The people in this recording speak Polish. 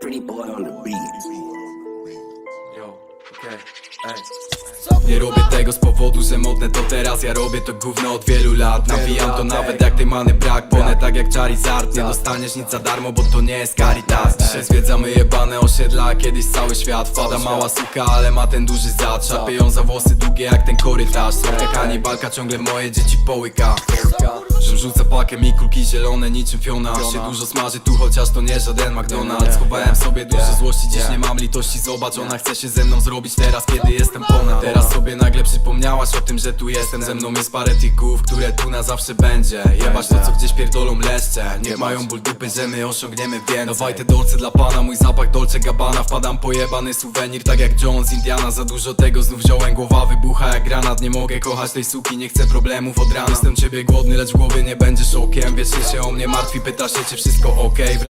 Pretty boy on the beat. Yo, okej, ej. Nie robię tego z powodu, że modne to teraz. Ja robię to gówno od wielu lat. Nawijam to nawet jak tej many brak. Płonę tak jak Charizard Nie dostaniesz nic za darmo, bo to nie jest Caritas. Dzisiaj zwiedzamy jebane osiedla Kiedyś cały świat Wpada. Mała suka, ale ma ten duży zad Szapie ją za włosy długie jak ten korytarz. Sorka kanibalka ciągle moje dzieci połyka. Że rzuca pakę mi kulki zielone niczym fiona. Się dużo smaży tu, chociaż to nie żaden McDonald's. Schowałem sobie dużo złości, dziś nie mam litości. Zobacz, ona chce się ze mną zrobić. Teraz, kiedy jestem ponad. Teraz sobie nagle przypomniałaś o tym, że tu jestem. Ze mną jest parę tych które tu na zawsze będzie. Jebać to, co gdzieś pierdolą leszcze Niech mają ból dupy, że my osiągniemy więcej. Dawaj te dolce dla pana, mój zapach Dolce Gabbana Wpadam pojebany suwenir, tak jak Jones Indiana. Za dużo tego znów wziąłem, głowa wybucha jak granat. Nie mogę kochać tej suki, nie chcę problemów od rana. Jestem ciebie głodny, lecz w głowie nie będziesz okiem. Wiecznie się o mnie martwi, pyta się czy wszystko okej